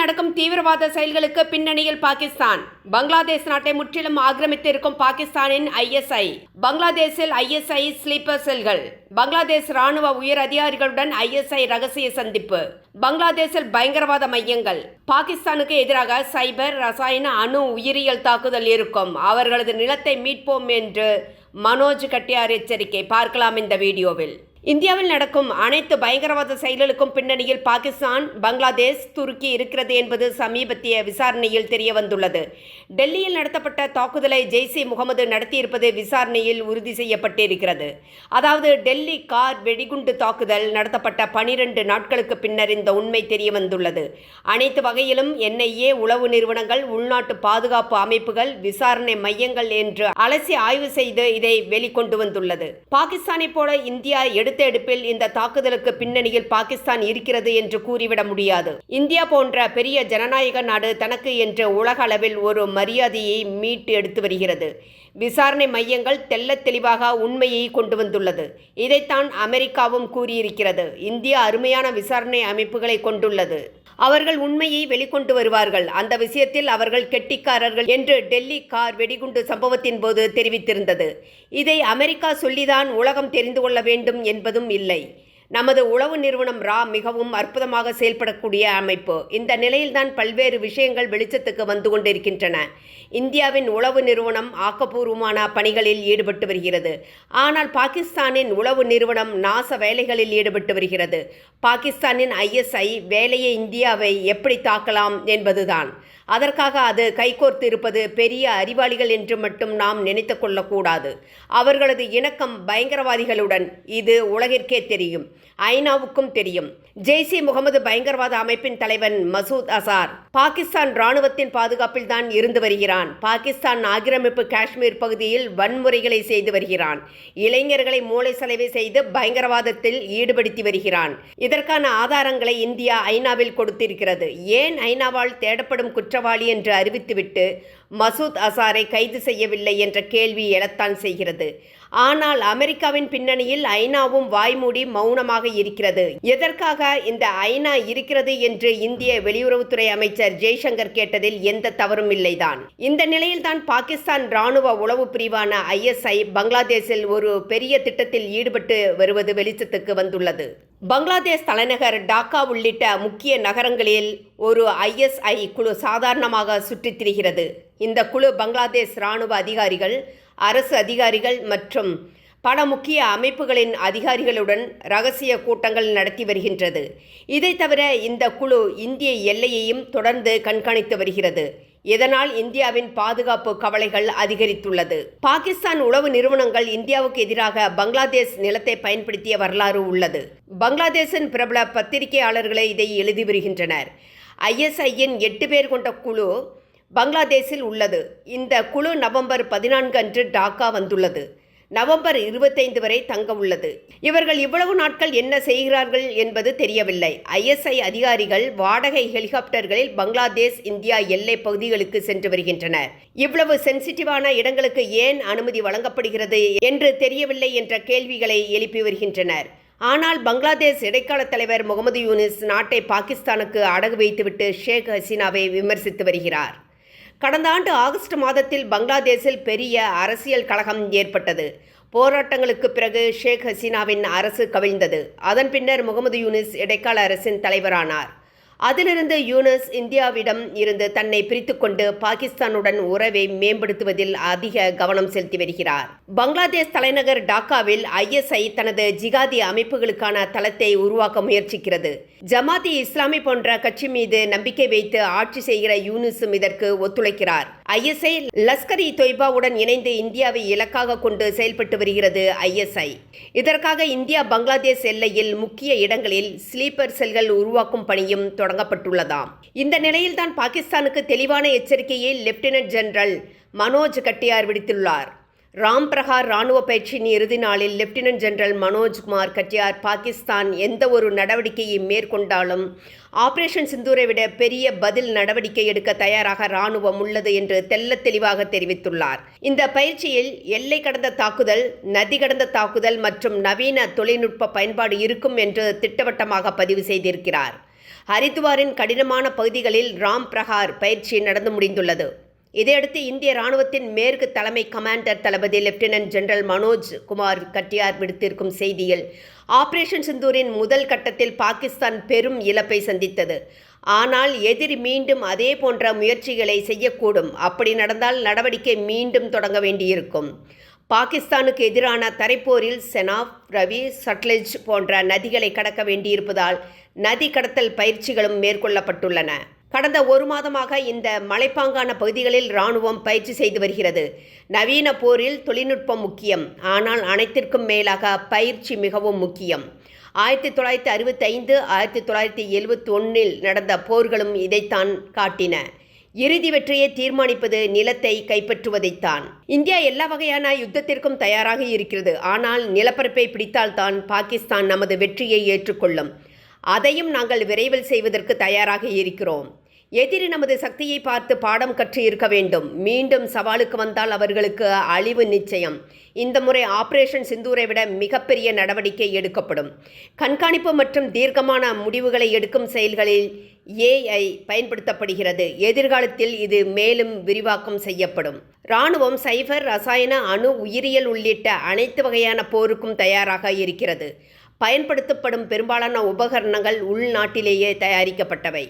நடக்கும் தீவிரவாத செயல்களுக்கு பின்னணியில் பாகிஸ்தான். பங்களாதேஷ் நாட்டை முற்றிலும் ஆக்கிரமித்திருக்கும் பாகிஸ்தானின் ஐஎஸ்ஐ பங்களாதேஷில் ஐஎஸ்ஐ ஸ்லீப்பர் செல்கள் பங்களாதேஷ் ராணுவ உயர் அதிகாரிகளுடன் ஐஎஸ்ஐ ரகசிய சந்திப்பு. பங்களாதேஷில் பயங்கரவாத மையங்கள். பாகிஸ்தானுக்கு எதிராக சைபர் ரசாயன அணு உயிரியல் தாக்குதல் இருக்கும். அவர்களது நிலத்தை மீட்போம் என்று மனோஜ் கட்டியார் எச்சரிக்கை. பார்க்கலாம் இந்த வீடியோவில். இந்தியாவில் நடக்கும் அனைத்து பயங்கரவாத செயல்களுக்கும் பின்னணியில் பாகிஸ்தான் பங்களாதேஷ் துருக்கி இருக்கிறது என்பது சமீபத்திய விசாரணையில் தெரியவந்துள்ளது. டெல்லியில் நடத்தப்பட்ட தாக்குதலை ஜெய்ஷே முகமது நடத்தியிருப்பது விசாரணையில் உறுதி செய்யப்பட்டிருக்கிறது. அதாவது டெல்லி கார் வெடிகுண்டு தாக்குதல் நடத்தப்பட்ட பனிரெண்டு நாட்களுக்கு பின்னர் இந்த உண்மை தெரிய வந்துள்ளது அனைத்து வகையிலும் என்ஐஏ உளவு நிறுவனங்கள் உள்நாட்டு பாதுகாப்பு அமைப்புகள் விசாரணை மையங்கள் என்று அலசி ஆய்வு செய்து இதை வெளிக்கொண்டு வந்துள்ளது. பாகிஸ்தானை போல இந்தியா எடு எடுப்பில் இந்த தாக்குதலுக்கு பின்னணியில் பாகிஸ்தான் இருக்கிறது என்று கூறிவிட முடியாது. இந்தியா போன்ற பெரிய ஜனநாயக நாடு தனக்கு என்று உலக அளவில் ஒரு மரியாதையை மீட்டு எடுத்து வருகிறது. விசாரணை மையங்கள் தெல்ல தெளிவாக உண்மையை கொண்டு வந்துள்ளது. இதைத்தான் அமெரிக்காவும் கூறியிருக்கிறது. இந்தியா அருமையான விசாரணை அமைப்புகளை கொண்டுள்ளது. அவர்கள் உண்மையை வெளிக்கொண்டு வருவார்கள். அந்த விஷயத்தில் அவர்கள் கெட்டிக்காரர்கள் என்று டெல்லி கார் வெடிகுண்டு சம்பவத்தின் போது தெரிவித்திருந்தது. இதை அமெரிக்கா சொல்லிதான் உலகம் தெரிந்து கொள்ள வேண்டும் என்று என்பதும் இல்லை. நமது உளவு நிறுவனம் ரா மிகவும் அற்புதமாக செயல்படக்கூடிய அமைப்பு. இந்த நிலையில்தான் பல்வேறு விஷயங்கள் வெளிச்சத்துக்கு வந்து கொண்டிருக்கின்றன. இந்தியாவின் உளவு நிறுவனம் ஆக்கப்பூர்வமான பணிகளில் ஈடுபட்டு வருகிறது. ஆனால் பாகிஸ்தானின் உளவு நிறுவனம் நாச வேலைகளில் ஈடுபட்டு வருகிறது. பாகிஸ்தானின் ஐஎஸ்ஐ வேலையை இந்தியாவை எப்படி தாக்கலாம் என்பதுதான். அதற்காக அது கைகோர்த்து இருப்பது பெரிய அறிவாளிகள் என்று மட்டும் நாம் நினைத்து கொள்ளக்கூடாது. அவர்களது இணக்கம் பயங்கரவாதிகளுடன் இது உலகிற்கே தெரியும். ஐநாவுக்கும் தெரியும். ஜெய்ஷே முகமது பயங்கரவாத அமைப்பின் தலைவன் மசூத் அசார் பாகிஸ்தான் ராணுவத்தின் பாதுகாப்பில் தான் இருந்து வருகிறான். பாகிஸ்தான் ஆக்கிரமிப்பு காஷ்மீர் பகுதியில் வன்முறைகளை செய்து வருகிறான். இளைஞர்களை மூளை செலவை செய்து பயங்கரவாதத்தில் ஈடுபடுத்தி வருகிறான். இதற்கான ஆதாரங்களை இந்தியா ஐநாவில் கொடுத்திருக்கிறது. ஏன் ஐநாவால் தேடப்படும் குற்றவாளி என்று அறிவித்துவிட்டு மசூத் அசாரை கைது செய்யவில்லை என்ற கேள்வி எழத்தான் செய்கிறது. ஆனால் அமெரிக்காவின் பின்னணியில் ஐநாவும் வாய்மூடி மௌனமாக இருக்கிறது. எதற்காக இந்த ஐநா இருக்கிறது என்று இந்திய வெளியுறவுத்துறை அமைச்சர் ஜெய்சங்கர் கேட்டதில் எந்த தவறும் இல்லைதான். இந்த நிலையில்தான் பாகிஸ்தான் ராணுவ உளவு பிரிவான ஐஎஸ்ஐ பங்களாதேஷில் ஒரு பெரிய திட்டத்தில் ஈடுபட்டு வருவது வெளிச்சத்துக்கு வந்துள்ளது. பங்களாதேஷ் தலைநகர் டாக்கா உள்ளிட்ட முக்கிய நகரங்களில் ஒரு ஐஎஸ்ஐ குழு சாதாரணமாக சுற்றித் திரிகிறது. இந்த குழு பங்களாதேஷ் இராணுவ அதிகாரிகள் அரசு அதிகாரிகள் மற்றும் பல முக்கிய அமைப்புகளின் அதிகாரிகளுடன் ரகசிய கூட்டங்கள் நடத்தி வருகின்றது. இதை தவிர இந்த குழு இந்திய எல்லையையும் தொடர்ந்து கண்காணித்து வருகிறது. இதனால் இந்தியாவின் பாதுகாப்பு கவலைகள் அதிகரித்துள்ளது. பாகிஸ்தான் உளவு நிறுவனங்கள் இந்தியாவுக்கு எதிராக பங்களாதேஷ் நிலத்தை பயன்படுத்திய வரலாறு உள்ளது. பங்களாதேஷின் பிரபல பத்திரிகையாளர்களே இதை எழுதி வருகின்றனர். ஐஎஸ்ஐயின் எட்டு பேர் கொண்ட குழு பங்களாதேஷில் உள்ளது. இந்த குழு நவம்பர் பதினான்கு அன்று டாக்கா வந்துள்ளது. நவம்பர் இருபத்தைந்து வரை தங்க உள்ளது. இவர்கள் இவ்வளவு நாட்கள் என்ன செய்கிறார்கள் என்பது தெரியவில்லை. ஐஎஸ்ஐ அதிகாரிகள் வாடகை ஹெலிகாப்டர்களில் பங்களாதேஷ் இந்தியா எல்லை பகுதிகளுக்கு சென்று வருகின்றனர். இவ்வளவு சென்சிட்டிவான இடங்களுக்கு ஏன் அனுமதி வழங்கப்படுகிறது என்று தெரியவில்லை என்ற கேள்விகளை எழுப்பி வருகின்றனர். ஆனால் பங்களாதேஷ் இடைக்கால தலைவர் முகமது யூனிஸ் நாட்டை பாகிஸ்தானுக்கு அடகு வைத்துவிட்டு ஷேக் ஹசீனாவை விமர்சித்து வருகிறார். கடந்த ஆண்டு ஆகஸ்ட் மாதத்தில் பங்களாதேஷில் பெரிய அரசியல் கழகம் ஏற்பட்டது. போராட்டங்களுக்கு பிறகு ஷேக் ஹசீனாவின் அரசு கவிழ்ந்தது. அதன் பின்னர் முகமது யூனிஸ் இடைக்கால அரசின் தலைவரானார். அதிலிருந்து யூனஸ் இந்தியாவிடம் இருந்து தன்னை பிரித்துக்கொண்டு பாகிஸ்தானுடன் உறவை மேம்படுத்துவதில் அதிக கவனம் செலுத்தி வருகிறார். பங்களாதேஷ் தலைநகர் டாக்காவில் ஐஎஸ்ஐ தனது ஜிகாதி அமைப்புகளுக்கான தளத்தை உருவாக்க முயற்சிக்கிறது. ஜமாதி இஸ்லாமி போன்ற கட்சி மீது நம்பிக்கை வைத்து ஆட்சி செய்கிற யூனிஸும் இதற்கு ஒத்துழைக்கிறார். ஐஎஸ்ஐ லஸ்கர் இ தொய்பாவுடன் இணைந்து இந்தியாவை இலக்காக கொண்டு செயல்பட்டு வருகிறது ஐஎஸ்ஐ இதற்காக இந்தியா பங்களாதேஷ் எல்லையில் முக்கிய இடங்களில் ஸ்லீப்பர் செல்கள் உருவாக்கும் பணியும் தொடங்கப்பட்டுள்ளதாம். இந்த நிலையில்தான் பாகிஸ்தானுக்கு தெளிவான எச்சரிக்கையை லெப்டினன்ட் ஜெனரல் மனோஜ் கட்டியார் விடுத்துள்ளார். ராம் பிரகார் ராணுவ பயிற்சியின் இறுதி நாளில் லெப்டினன்ட் ஜெனரல் மனோஜ்குமார் கட்டியார் பாகிஸ்தான் எந்த ஒரு நடவடிக்கையை மேற்கொண்டாலும் ஆபரேஷன் சிந்தூரை விட பெரிய பதில் நடவடிக்கை எடுக்க தயாராக ராணுவம் உள்ளது என்று தெல்ல தெளிவாக தெரிவித்துள்ளார். இந்த பயிற்சியில் எல்லை கடந்த தாக்குதல் நதி கடந்த தாக்குதல் மற்றும் நவீன தொழில்நுட்ப பயன்பாடு இருக்கும் என்று திட்டவட்டமாக பதிவு செய்திருக்கிறார். ஹரித்வாரின் கடினமான பகுதிகளில் ராம் பிரகார் பயிற்சி நடந்து முடிந்துள்ளது. இதையடுத்து இந்திய ராணுவத்தின் மேற்கு தலைமை கமாண்டர் தளபதி லெப்டினன்ட் ஜெனரல் மனோஜ் குமார் கட்டியார் விடுத்திருக்கும் செய்தியில் ஆபரேஷன் சிந்தூரின் முதல் கட்டத்தில் பாகிஸ்தான் பெரும் இழப்பை சந்தித்தது. ஆனால் எதிரி மீண்டும் அதே போன்ற முயற்சிகளை செய்யக்கூடும். அப்படி நடந்தால் நடவடிக்கை மீண்டும் தொடங்க வேண்டியிருக்கும். பாகிஸ்தானுக்கு எதிரான தரைப்போரில் செனாப் ரவி சட்லெஜ் போன்ற நதிகளை கடக்க வேண்டியிருப்பதால் நதி கடத்தல் பயிற்சிகளும் மேற்கொள்ளப்பட்டுள்ளன. கடந்த ஒரு மாதமாக இந்த மலைப்பாங்கான பகுதிகளில் இராணுவம் பயிற்சி செய்து வருகிறது. நவீன போரில் தொழில்நுட்பம் முக்கியம். ஆனால் அனைத்திற்கும் மேலாக பயிற்சி மிகவும் முக்கியம். ஆயிரத்தி தொள்ளாயிரத்தி அறுபத்தைந்து ஆயிரத்தி தொள்ளாயிரத்தி எழுபத்தி ஒன்றில் நடந்த போர்களும் இதைத்தான் காட்டின. இறுதி வெற்றியை தீர்மானிப்பது நிலத்தை கைப்பற்றுவதைத்தான். இந்தியா எல்லா வகையான யுத்தத்திற்கும் தயாராக இருக்கிறது. ஆனால் நிலப்பரப்பை பிடித்தால்தான் பாகிஸ்தான் நமது வெற்றியை ஏற்றுக்கொள்ளும். அதையும் நாங்கள் விரைவில் செய்வதற்கு தயாராக இருக்கிறோம். எதிரி நமது சக்தியை பார்த்து பாடம் கற்று இருக்க வேண்டும். மீண்டும் சவாலுக்கு வந்தால் அவர்களுக்கு அழிவு நிச்சயம். இந்த முறை ஆபரேஷன் சிந்தூரை விட மிகப்பெரிய நடவடிக்கை எடுக்கப்படும். கண்காணிப்பு மற்றும் தீர்க்கமான முடிவுகளை எடுக்கும் செயல்களில் ஏஐ பயன்படுத்தப்படுகிறது. எதிர்காலத்தில் இது மேலும் விரிவாக்கம் செய்யப்படும். இராணுவம் சைபர் ரசாயன அணு உயிரியல் உள்ளிட்ட அனைத்து வகையான போருக்கும் தயாராக இருக்கிறது. பயன்படுத்தப்படும் பெரும்பாலான உபகரணங்கள் உள்நாட்டிலேயே தயாரிக்கப்பட்டவை.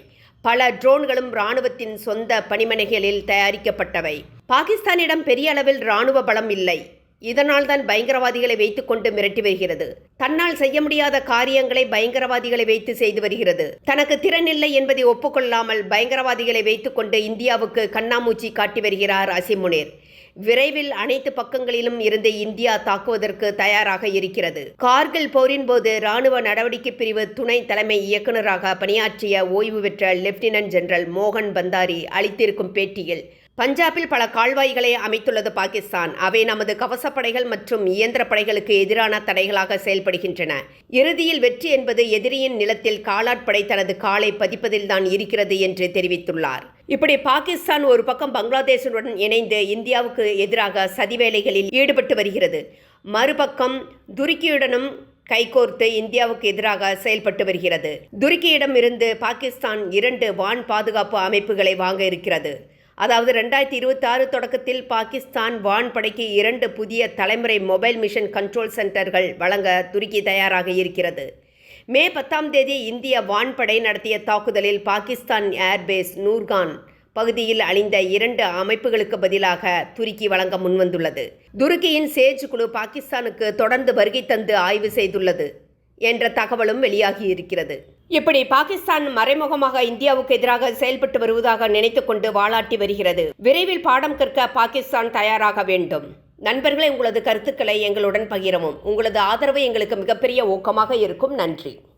பல ட்ரோன்களும் இராணுவத்தின் சொந்த பணிமனைகளில் தயாரிக்கப்பட்டவை. பாகிஸ்தானிடம் பெரிய அளவில் இராணுவ பலம் இல்லை. இதனால் தான் பயங்கரவாதிகளை வைத்துக்கொண்டு மிரட்டி வருகிறது. தன்னால் செய்ய முடியாத காரியங்களை பயங்கரவாதிகளை வைத்து செய்து வருகிறது. தனக்கு திறன் இல்லை என்பதை ஒப்புக்கொள்ளாமல் பயங்கரவாதிகளை வைத்துக்கொண்டு இந்தியாவுக்கு கண்ணாமூச்சி காட்டி வருகிறார் அசிமுனேர் விரைவில் அனைத்து பக்கங்களிலும் இருந்து இந்தியா தாக்குவதற்கு தயாராக இருக்கிறது. கார்கில் போரின் போது ராணுவ நடவடிக்கை பிரிவு துணை தலைமை இயக்குநராக பணியாற்றிய ஓய்வு பெற்ற லெப்டினன்ட் ஜெனரல் மோகன் பந்தாரி அளித்திருக்கும் பேட்டியில் பஞ்சாபில் பல கால்வாய்களை அமைத்துள்ளது பாகிஸ்தான். அவை நமது கவசப்படைகள் மற்றும் இயந்திர படைகளுக்கு எதிரான தடைகளாக செயல்படுகின்றன. இறுதியில் வெற்றி என்பது எதிரியின் நிலத்தில் காலாட்படை தனது காலை பதிப்பதில்தான் இருக்கிறது என்று தெரிவித்துள்ளார். இப்படி பாகிஸ்தான் ஒரு பக்கம் பங்களாதேஷுடன் இணைந்து இந்தியாவுக்கு எதிராக சதிவேலைகளில் ஈடுபட்டு வருகிறது. மறுபக்கம் துருக்கியுடனும் கைகோர்த்து இந்தியாவுக்கு எதிராக செயல்பட்டு வருகிறது. துருக்கியிடம் இருந்து பாகிஸ்தான் இரண்டு வான் பாதுகாப்பு அமைப்புகளை வாங்க இருக்கிறது. அதாவது ரெண்டாயிரத்தி இருபத்தி ஆறு தொடக்கத்தில் பாகிஸ்தான் வான்படைக்கு இரண்டு புதிய தலைமுறை மொபைல் மிஷன் கண்ட்ரோல் சென்டர்கள் வழங்க துருக்கி தயாராக இருக்கிறது. மே பத்தாம் தேதி இந்திய வான்படை நடத்திய தாக்குதலில் பாகிஸ்தான் ஏர்பேஸ் நூர்கான் பகுதியில் அழிந்த இரண்டு அமைப்புகளுக்கு பதிலாக துருக்கி வழங்க முன்வந்துள்ளது. துருக்கியின் சேஜ் குழு பாகிஸ்தானுக்கு தொடர்ந்து வருகை தந்து ஆய்வு செய்துள்ளது. என்ற தகவலும் வெளியாகி இருக்கிறது. இப்படி பாகிஸ்தான் மறைமுகமாக இந்தியாவுக்கு எதிராக செயல்பட்டு வருவதாக நினைத்துக்கொண்டு வாளாட்டி வருகிறது. விரைவில் பாடம் கற்க பாகிஸ்தான் தயாராக வேண்டும். நண்பர்களே உங்களது கருத்துக்களை எங்களுடன் பகிரவும். உங்களது ஆதரவு எங்களுக்கு மிகப்பெரிய ஊக்கமாக இருக்கும். நன்றி.